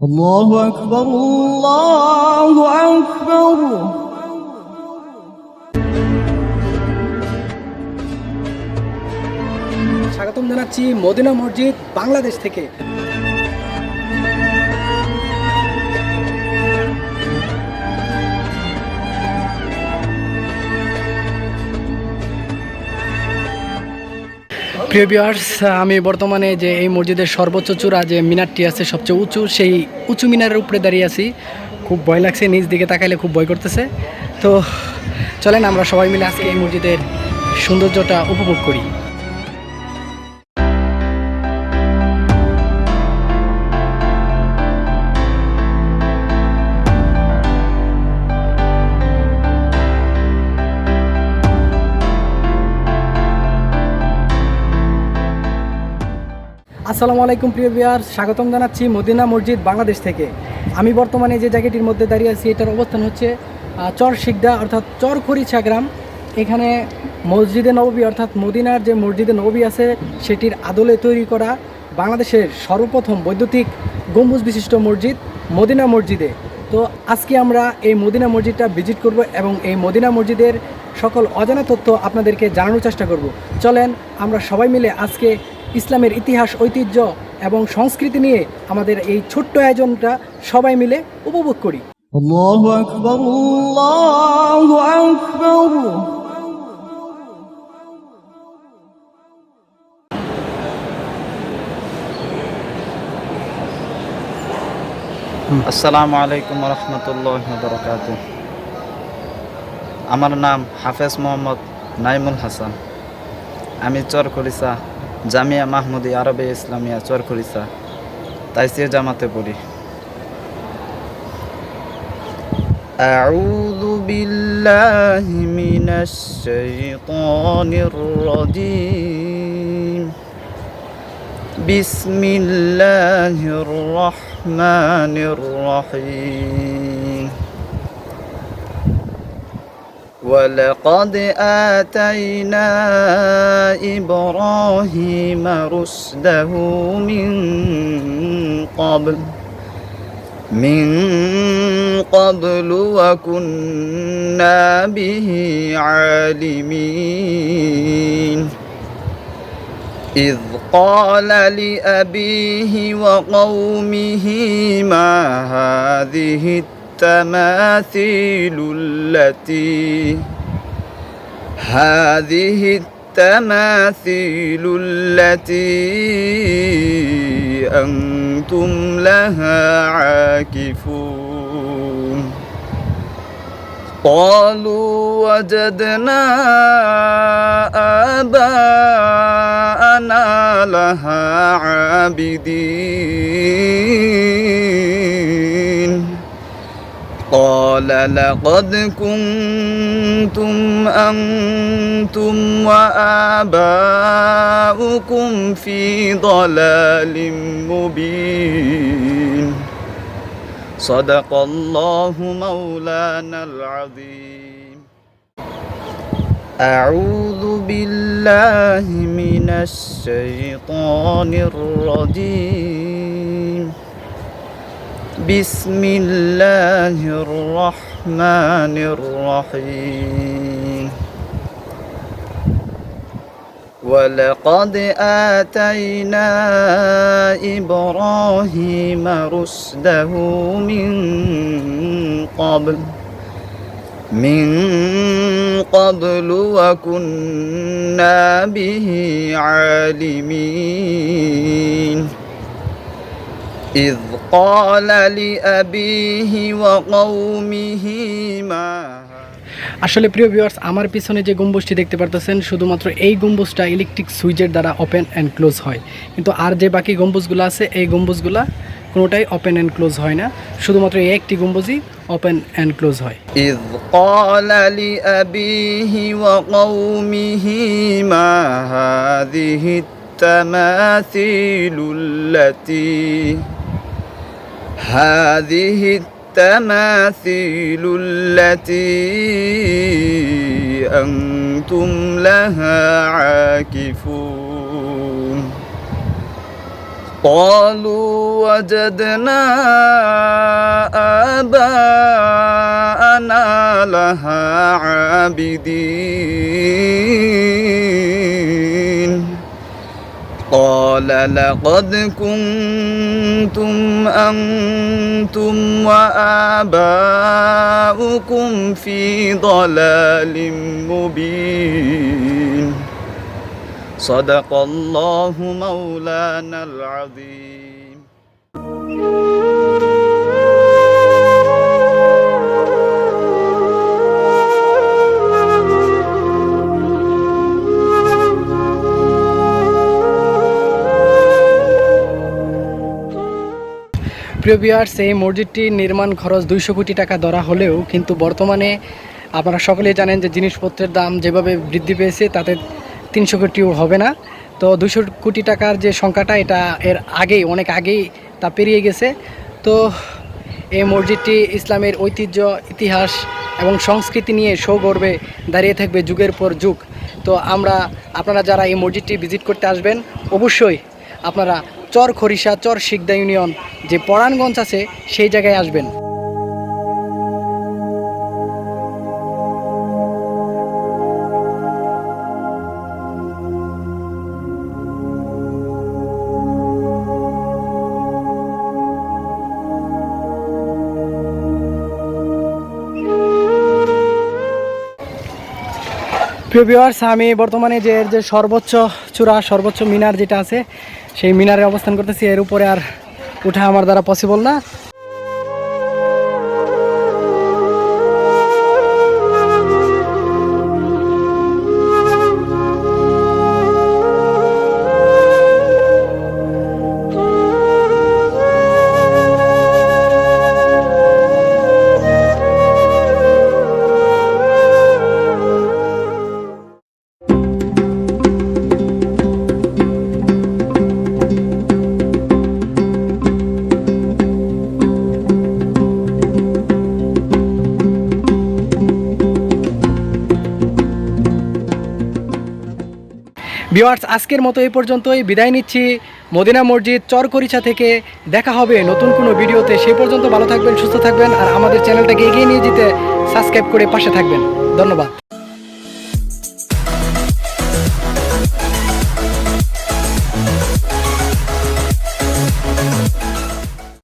الله أكبر الله أكبر স্বাগতম জানাচ্ছি মদিনা মসজিদ বাংলাদেশ থেকে প্রিয় আমি বর্তমানে যে এই মসজিদের সর্বোচ্চ চূড়া যে মিনারটি আছে, সবচেয়ে উঁচু, সেই উঁচু মিনারের উপরে দাঁড়িয়ে আছি। খুব ভয় লাগছে নিজ দিকে তাকাইলে খুব ভয় করতেছে। তো চলেন আমরা সবাই মিলে আজকে এই মসজিদের সৌন্দর্যটা উপভোগ করি। আসসালামু আলাইকুম, প্রিয় বিয়ার স্বাগতম জানাচ্ছি মদিনা মসজিদ বাংলাদেশ থেকে। আমি বর্তমানে যে জায়গাটির মধ্যে দাঁড়িয়ে আছি, এটার অবস্থান হচ্ছে চর শিকদা, অর্থাৎ চর খরিচা গ্রাম। এখানে মসজিদে নববী, অর্থাৎ মদিনার যে মসজিদে নববী আছে, সেটির আদলে তৈরি করা বাংলাদেশের সর্বপ্রথম বৈদ্যুতিক গম্বুজ বিশিষ্ট মসজিদ মদিনা মসজিদে। তো আজকে আমরা এই মদিনা মসজিদটা ভিজিট করব এবং এই মদিনা মসজিদের সকল অজানা তথ্য আপনাদেরকে জানানোর চেষ্টা করব। চলেন, আমরা সবাই মিলে আজকে ইসলামের ইতিহাস ঐতিহ্য এবং সংস্কৃতি নিয়ে আমাদের এই ছোট্ট আয়োজনটা সবাই মিলে উপভোগ করি الله أكبر الله أكبر আসসালামু আলাইকুম রহমতুল্লাহ বরকাত আমার নাম হাফেজ মোহাম্মদ নাইমুল হাসান আমি চরখরিসা জামিয়া মাহমুদি আরবে ইসলামিয়া চরখরিসা তাইসিয়া জামাতে পড়ি أعوذ بالله من الشيطان الرجيم بسم الله الرحمن الرحيم ولقد آتينا إبراهيم رشده من قبل من قبل وكنا به عالمين. إذ قال لأبيه وقومه ما هذه التماثيل التي هذه التماثيل التي أنتم لها عاكفون. قالوا وجدنا آباءنا لها عابدين. قال لقد كنتم أنتم وآباؤكم في ضلال مبين. صدق الله مولانا العظيم. أعوذ بالله من الشيطان الرجيم. بسم الله الرحمن الرحيم. ولقد آتينا إبراهيم رشده من قبل من قبل وكنا به عالمين. إذ قال لأبيه وقومه ما আসলে প্রিয় ভিউয়ার্স আমার পিছনে যে গম্বুজটি দেখতে পারতেছেন শুধুমাত্র এই গম্বুজটা ইলেকট্রিক সুইচের দ্বারা ওপেন অ্যান্ড ক্লোজ হয় কিন্তু আর যে বাকি গম্বুজগুলো আছে এই গম্বুজগুলো কোনোটাই ওপেন অ্যান্ড ক্লোজ হয় না শুধুমাত্র এই একটি গম্বুজই ওপেন অ্যান্ড ক্লোজ হয় إذ قال لأبيه وقومه ما هذه التماثيل التي هذه التماثيل التي أنتم لها عاكفون. قالوا وجدنا آباءنا لها عابدين. قال لقد كنتم أنتم وآباؤكم في ضلال مبين. صدق الله مولانا العظيم. প্রিয় বিয়ার্স এই মসজিদটির নির্মাণ খরচ দুইশো কোটি টাকা ধরা হলেও কিন্তু বর্তমানে আপনারা সকলেই জানেন যে জিনিসপত্রের দাম যেভাবে বৃদ্ধি পেয়েছে, তাতে তিনশো কোটিও হবে না। তো দুশো কোটি টাকার যে সংখ্যাটা, এটা এর আগেই, অনেক আগেই তা পেরিয়ে গেছে। তো এই মসজিদটি ইসলামের ঐতিহ্য, ইতিহাস এবং সংস্কৃতি নিয়ে সৌগর্বে দাঁড়িয়ে থাকবে যুগের পর যুগ। তো আমরা, আপনারা যারা এই মসজিদটি ভিজিট করতে আসবেন, অবশ্যই আপনারা চর খরিশা চর শিকদা ইউনিয়ন যে পরাণগঞ্জ আছে, সেই জায়গায় আসবেন। প্রিয় ভিউয়ার্স আমি বর্তমানে যে এর যে সর্বোচ্চ চূড়া, সর্বোচ্চ মিনার যেটা আছে সেই মিনারে অবস্থান করতেছি এর উপরে আর উঠা আমার দ্বারা পসিবল না। ভিউয়ার্স, আজকের মতো এই পর্যন্তই। বিদায় নিচ্ছি মদিনা মসজিদ চরকরিচা থেকে। দেখা হবে নতুন কোনো ভিডিওতে। সেই পর্যন্ত ভালো থাকবেন, সুস্থ থাকবেন, আর আমাদের চ্যানেলটাকে এগিয়ে নিয়ে যেতে সাবস্ক্রাইব করে পাশে থাকবেন। ধন্যবাদ।